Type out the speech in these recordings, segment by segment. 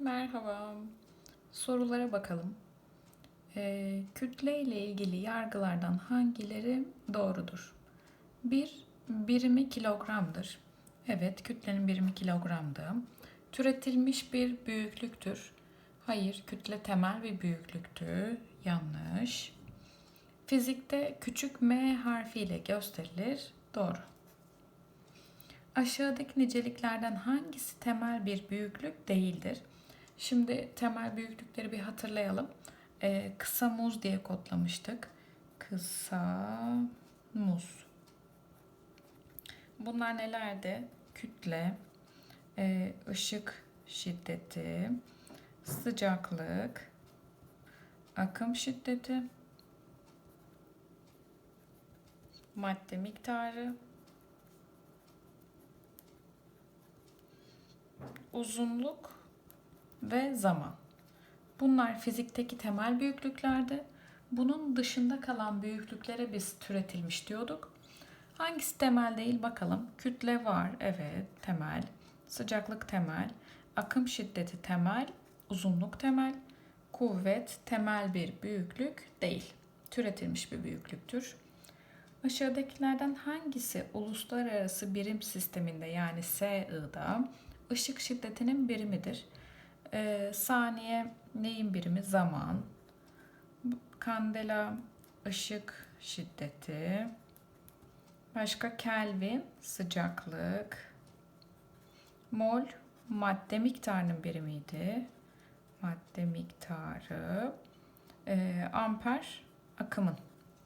Merhaba. Sorulara bakalım. Ee, kütle ile ilgili yargılardan hangileri doğrudur? 1. Birimi kilogramdır. Evet, kütlenin birimi kilogramdı. Türetilmiş bir büyüklüktür. Hayır, kütle temel bir büyüklüktü. Yanlış. Fizikte küçük m harfiyle gösterilir. Doğru. Aşağıdaki niceliklerden hangisi temel bir büyüklük değildir? Şimdi temel büyüklükleri bir hatırlayalım. Ee, kısa muz diye kodlamıştık. Kısa muz. Bunlar nelerdi? Kütle, e, ışık şiddeti, sıcaklık, akım şiddeti, madde miktarı, uzunluk ve zaman. Bunlar fizikteki temel büyüklüklerdi. Bunun dışında kalan büyüklüklere biz türetilmiş diyorduk. Hangisi temel değil bakalım. Kütle var, evet temel. Sıcaklık temel. Akım şiddeti temel. Uzunluk temel. Kuvvet temel bir büyüklük değil. Türetilmiş bir büyüklüktür. Aşağıdakilerden hangisi uluslararası birim sisteminde yani SI'da ışık şiddetinin birimidir? Ee, saniye neyin birimi? Zaman. Kandela ışık şiddeti. Başka Kelvin sıcaklık. Mol madde miktarının birimiydi. Madde miktarı. Ee, amper akımın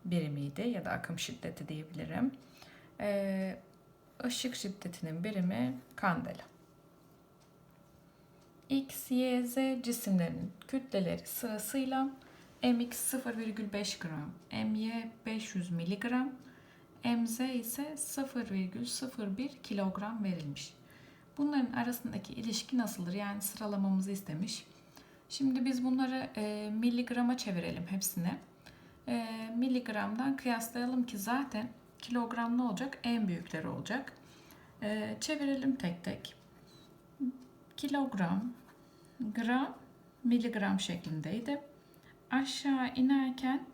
birimiydi ya da akım şiddeti diyebilirim. Ee, ışık şiddetinin birimi kandela. X, Y, Z cisimlerin kütleleri sırasıyla mx 0,5 gram, my 500 miligram, mz ise 0,01 kilogram verilmiş. Bunların arasındaki ilişki nasıldır? Yani sıralamamızı istemiş. Şimdi biz bunları e, miligrama çevirelim hepsini. E, miligramdan kıyaslayalım ki zaten kilogram ne olacak? En büyükleri olacak. E, çevirelim tek tek kilogram, gram, miligram şeklindeydi. Aşağı inerken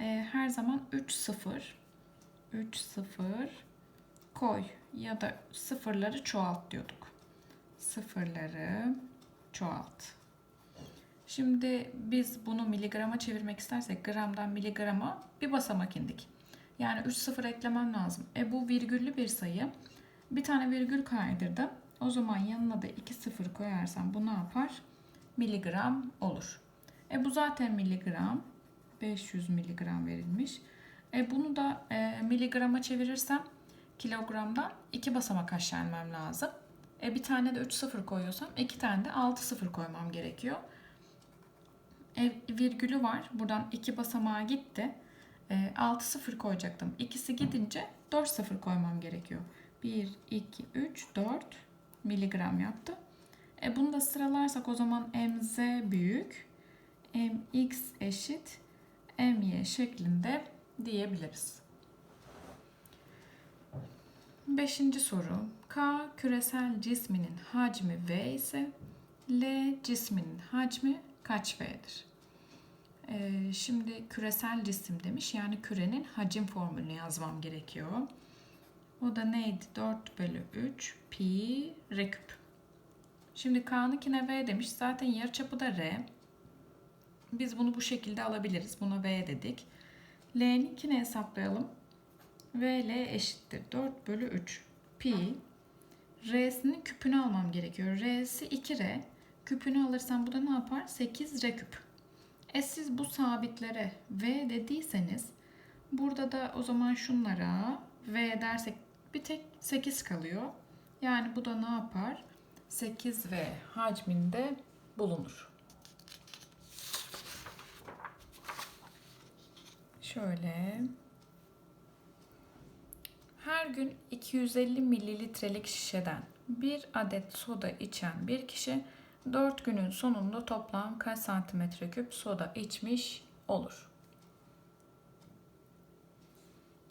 e, her zaman 3 sıfır, 3 sıfır koy ya da sıfırları çoğalt diyorduk. Sıfırları çoğalt. Şimdi biz bunu miligrama çevirmek istersek gramdan miligrama bir basamak indik. Yani 3 sıfır eklemem lazım. E bu virgüllü bir sayı. Bir tane virgül kaydırdım. O zaman yanına da 2 sıfır koyarsam bu ne yapar? Miligram olur. E bu zaten miligram. 500 miligram verilmiş. E bunu da e, miligrama çevirirsem kilogramdan 2 basamak aşağı inmem lazım. E bir tane de 3 sıfır koyuyorsam iki tane de 6 sıfır koymam gerekiyor. E, virgülü var. Buradan 2 basamağa gitti. E, 6 sıfır koyacaktım. İkisi gidince 4 sıfır koymam gerekiyor. 1, 2, 3, 4 miligram yaptı. E bunu da sıralarsak o zaman mz büyük, mx eşit my şeklinde diyebiliriz. Beşinci soru. K küresel cisminin hacmi V ise L cisminin hacmi kaç V'dir? Ee, şimdi küresel cisim demiş. Yani kürenin hacim formülünü yazmam gerekiyor. O da neydi? 4 bölü 3 pi r küp. Şimdi K'nınkine V demiş. Zaten yarıçapı da R. Biz bunu bu şekilde alabiliriz. Buna V dedik. L'ninkini hesaplayalım. VL eşittir. 4 bölü 3 pi. R'sinin küpünü almam gerekiyor. R'si 2R. Küpünü alırsam bu da ne yapar? 8 R küp. E siz bu sabitlere V dediyseniz burada da o zaman şunlara V dersek bir tek 8 kalıyor. Yani bu da ne yapar? 8V hacminde bulunur. Şöyle. Her gün 250 mililitrelik şişeden bir adet soda içen bir kişi 4 günün sonunda toplam kaç santimetre küp soda içmiş olur?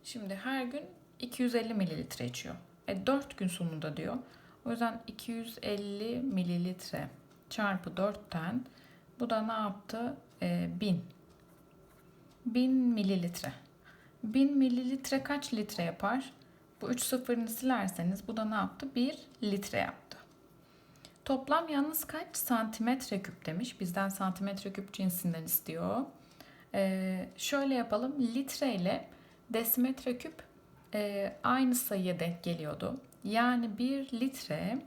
Şimdi her gün 250 mililitre içiyor. E 4 gün sonunda diyor. O yüzden 250 mililitre çarpı 4'ten bu da ne yaptı? Ee, 1000. 1000 mililitre. 1000 mililitre kaç litre yapar? Bu 3 sıfırını silerseniz bu da ne yaptı? 1 litre yaptı. Toplam yalnız kaç santimetre küp demiş. Bizden santimetre küp cinsinden istiyor. Ee, şöyle yapalım. Litre ile desimetre küp e, aynı sayıya denk geliyordu. Yani 1 litre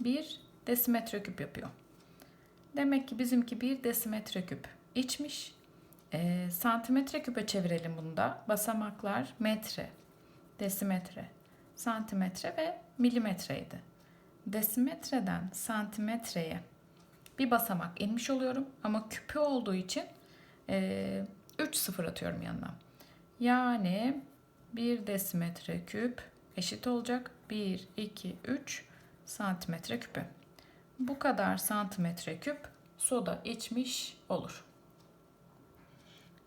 1 desimetre küp yapıyor. Demek ki bizimki 1 desimetre küp içmiş. E, santimetre küpe çevirelim bunu da. Basamaklar metre, desimetre, santimetre ve milimetreydi. Desimetreden santimetreye bir basamak inmiş oluyorum ama küpü olduğu için e, 3 sıfır atıyorum yanına. Yani 1 desimetre küp eşit olacak 1, 2, 3 santimetre küpü. Bu kadar santimetre küp soda içmiş olur.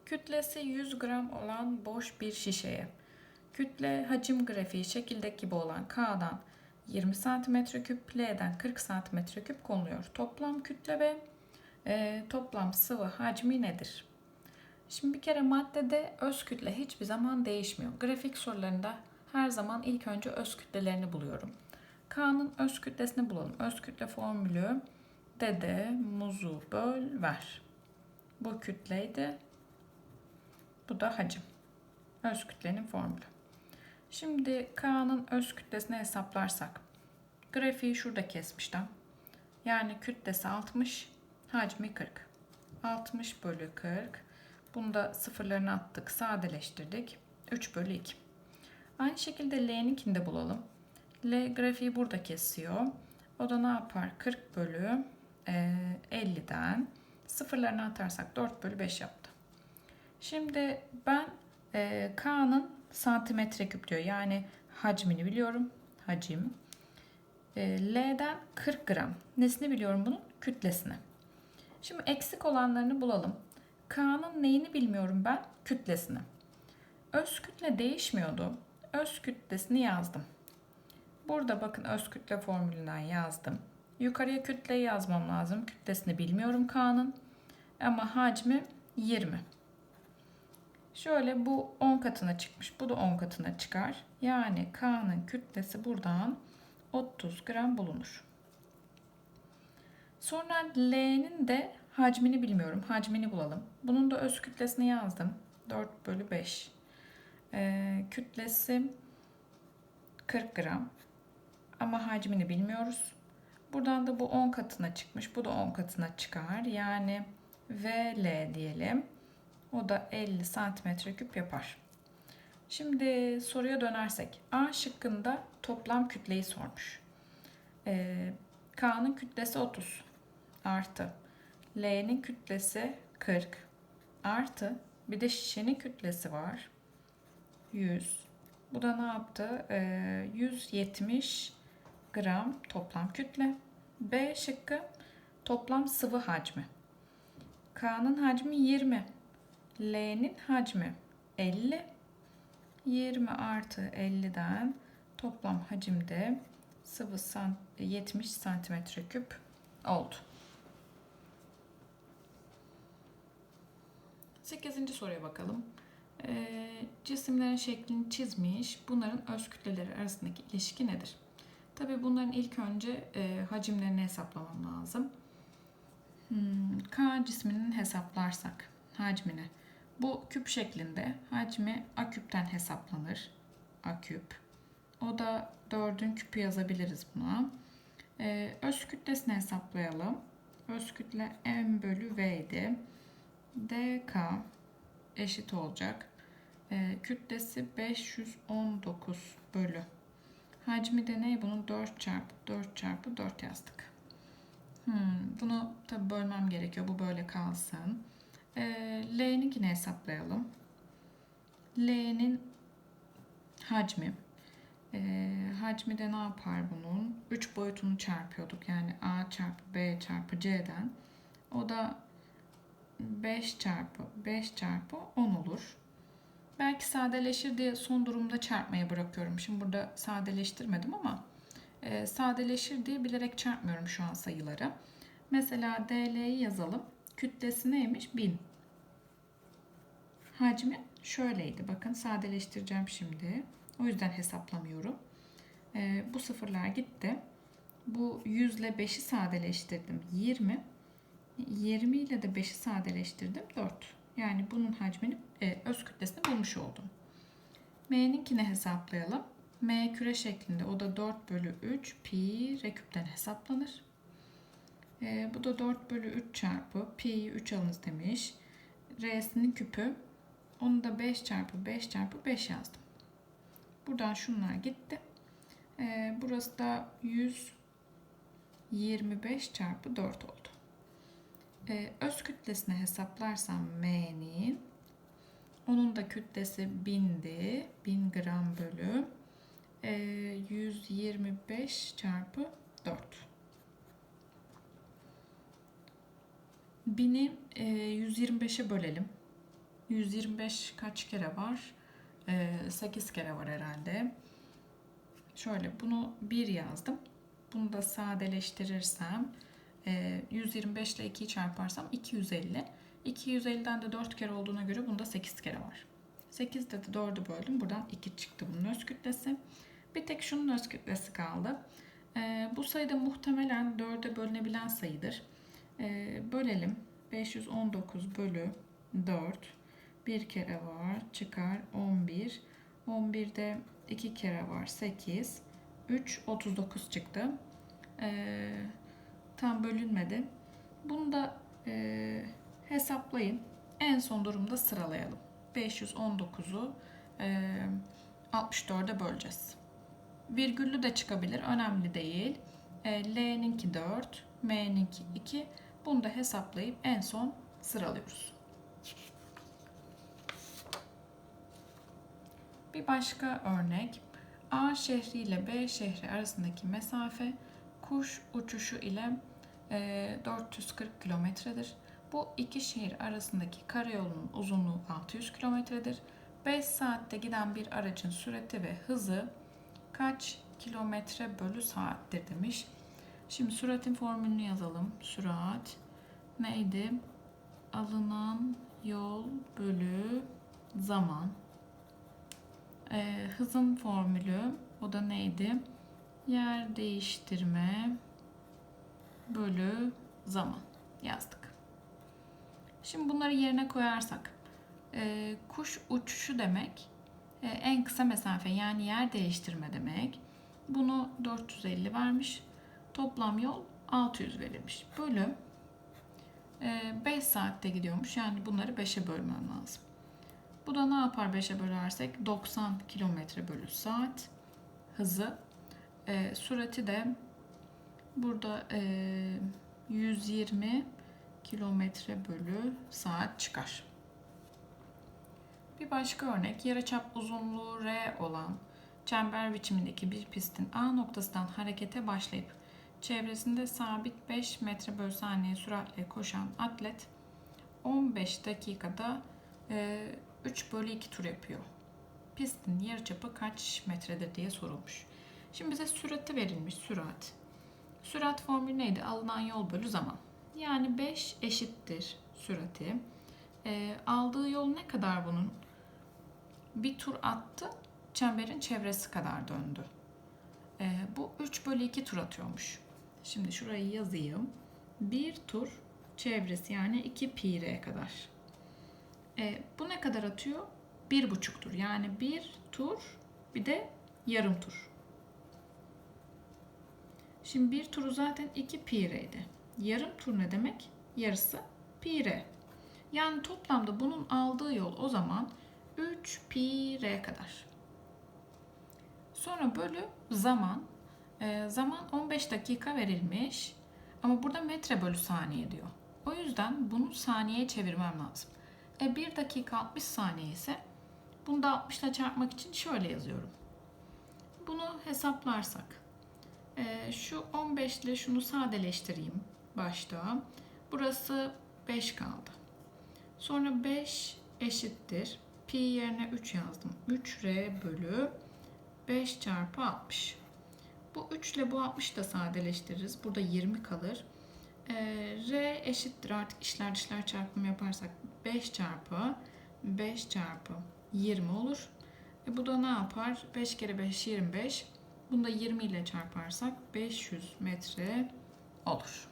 Kütlesi 100 gram olan boş bir şişeye kütle hacim grafiği şekildeki gibi olan K'dan 20 cm küp, L'den 40 cm küp konuluyor. Toplam kütle ve e, toplam sıvı hacmi nedir? Şimdi bir kere maddede öz kütle hiçbir zaman değişmiyor. Grafik sorularında her zaman ilk önce öz kütlelerini buluyorum. K'nın öz kütlesini bulalım. Öz kütle formülü dede muzu böl ver. Bu kütleydi. Bu da hacim. Öz kütlenin formülü. Şimdi K'nın öz kütlesini hesaplarsak grafiği şurada kesmiştim. Yani kütlesi 60, hacmi 40. 60 bölü 40. Bunu da sıfırlarını attık, sadeleştirdik. 3 bölü 2. Aynı şekilde L'ninkini de bulalım. L grafiği burada kesiyor. O da ne yapar? 40 bölü e, 50'den sıfırlarını atarsak 4 bölü 5 yaptı. Şimdi ben e, K'nın santimetre küp diyor. Yani hacmini biliyorum. Hacim. E, L'den 40 gram. Nesini biliyorum bunun? Kütlesini. Şimdi eksik olanlarını bulalım. K'nın neyini bilmiyorum ben? Kütlesini. Öz kütle değişmiyordu. Öz kütlesini yazdım. Burada bakın öz kütle formülünden yazdım. Yukarıya kütleyi yazmam lazım. Kütlesini bilmiyorum K'nın. Ama hacmi 20. Şöyle bu 10 katına çıkmış. Bu da 10 katına çıkar. Yani K'nın kütlesi buradan 30 gram bulunur. Sonra L'nin de hacmini bilmiyorum. Hacmini bulalım. Bunun da öz kütlesini yazdım. 4 bölü 5. Ee, kütlesi 40 gram. Ama hacmini bilmiyoruz. Buradan da bu 10 katına çıkmış. Bu da 10 katına çıkar. Yani VL diyelim. O da 50 santimetre küp yapar. Şimdi soruya dönersek. A şıkkında toplam kütleyi sormuş. Ee, K'nın kütlesi 30 artı L'nin kütlesi 40 artı bir de şişenin kütlesi var. 100. Bu da ne yaptı? Ee, 170 gram toplam kütle. B şıkkı toplam sıvı hacmi. K'nın hacmi 20. L'nin hacmi 50. 20 artı 50'den toplam hacimde sıvı 70 santimetre küp oldu. 8. soruya bakalım. Ee, cisimlerin şeklini çizmiş. Bunların öz kütleleri arasındaki ilişki nedir? Tabii bunların ilk önce e, hacimlerini hesaplamam lazım. Hmm, K cisminin hesaplarsak hacmini. Bu küp şeklinde hacmi A küpten hesaplanır. A küp. O da 4'ün küpü yazabiliriz buna. Ee, öz kütlesini hesaplayalım. Öz kütle M bölü V idi. DK eşit olacak. Ee, kütlesi 519 bölü. Hacmi de ne? Bunun 4 çarpı 4 çarpı 4 yazdık. Hmm, bunu tabi bölmem gerekiyor. Bu böyle kalsın. Ee, L'ninkini hesaplayalım. L'nin hacmi. Ee, hacmi de ne yapar bunun? 3 boyutunu çarpıyorduk. Yani A çarpı B çarpı C'den. O da 5 çarpı 5 çarpı 10 olur. Belki sadeleşir diye son durumda çarpmaya bırakıyorum. Şimdi burada sadeleştirmedim ama e, sadeleşir diye bilerek çarpmıyorum şu an sayıları. Mesela DL'yi yazalım. Kütlesi neymiş? 1000. Hacmi şöyleydi. Bakın sadeleştireceğim şimdi. O yüzden hesaplamıyorum. Ee, bu sıfırlar gitti. Bu 100 ile 5'i sadeleştirdim. 20. 20 ile de 5'i sadeleştirdim. 4. Yani bunun hacmini, e, öz kütlesini bulmuş oldum. M'ninkini hesaplayalım. M küre şeklinde. O da 4 bölü 3 pi r küpten hesaplanır. E, bu da 4 bölü 3 çarpı pi 3 alınız demiş. R'sinin küpü. Onu da 5 çarpı 5 çarpı 5 yazdım. Buradan şunlar gitti. E, burası da 125 çarpı 4 oldu. E, öz kütlesini hesaplarsam M'nin onun da kütlesi 1000'di. 1000 gram bölü e, 125 çarpı 4. 1000'i e, 125'e bölelim. 125 kaç kere var? E, 8 kere var herhalde. Şöyle bunu 1 yazdım. Bunu da sadeleştirirsem 125 ile 2'yi çarparsam 250. 250'den de 4 kere olduğuna göre bunda 8 kere var. 8'de de 4'ü böldüm. Buradan 2 çıktı bunun öz kütlesi. Bir tek şunun öz kütlesi kaldı. Ee, bu sayıda muhtemelen 4'e bölünebilen sayıdır. Ee, bölelim. 519 bölü 4. Bir kere var. Çıkar 11. 11'de 2 kere var. 8. 3, 39 çıktı. Ee, tam bölünmedi. Bunu da e, hesaplayın. En son durumda sıralayalım. 519'u e, 64'e böleceğiz. Virgüllü de çıkabilir. Önemli değil. E, L'ninki 4, M'ninki 2. Bunu da hesaplayıp en son sıralıyoruz. Bir başka örnek. A şehri ile B şehri arasındaki mesafe kuş uçuşu ile e, 440 kilometredir. Bu iki şehir arasındaki karayolunun uzunluğu 600 kilometredir. 5 saatte giden bir aracın sürati ve hızı kaç kilometre bölü saattir demiş. Şimdi süratin formülünü yazalım. Sürat neydi? Alınan yol bölü zaman. Ee, hızın formülü o da neydi? Yer değiştirme bölü zaman yazdık. Şimdi bunları yerine koyarsak e, kuş uçuşu demek e, en kısa mesafe yani yer değiştirme demek. Bunu 450 vermiş. Toplam yol 600 verilmiş. Bölü e, 5 saatte gidiyormuş. Yani bunları 5'e bölmem lazım. Bu da ne yapar 5'e bölersek? 90 kilometre bölü saat hızı. E, sürati de burada e, 120 kilometre bölü saat çıkar. Bir başka örnek yarıçap uzunluğu R olan çember biçimindeki bir pistin A noktasından harekete başlayıp çevresinde sabit 5 metre bölü saniye süratle koşan atlet 15 dakikada 3 bölü 2 tur yapıyor. Pistin yarıçapı kaç metredir diye sorulmuş. Şimdi bize sürati verilmiş sürat. Sürat formülü neydi? Alınan yol bölü zaman. Yani 5 eşittir sürati. E, aldığı yol ne kadar bunun? Bir tur attı, çemberin çevresi kadar döndü. E, bu 3 bölü 2 tur atıyormuş. Şimdi şurayı yazayım. Bir tur çevresi yani 2 pi r kadar. E, bu ne kadar atıyor? Bir buçuk tur. Yani bir tur bir de yarım tur. Şimdi bir turu zaten 2 pi r'ydi. Yarım tur ne demek? Yarısı pi. Yani toplamda bunun aldığı yol o zaman 3 pi kadar. Sonra bölü zaman. E, zaman 15 dakika verilmiş. Ama burada metre bölü saniye diyor. O yüzden bunu saniyeye çevirmem lazım. E 1 dakika 60 saniye ise bunu da 60 ile çarpmak için şöyle yazıyorum. Bunu hesaplarsak. E, şu 15 ile şunu sadeleştireyim başta. Burası 5 kaldı. Sonra 5 eşittir. Pi yerine 3 yazdım. 3R bölü 5 çarpı 60. Bu 3 ile bu 60 da sadeleştiririz. Burada 20 kalır. e, R eşittir artık işler dışlar çarpımı yaparsak 5 çarpı 5 çarpı 20 olur. E bu da ne yapar? 5 kere 5 25. Bunu da 20 ile çarparsak 500 metre olur.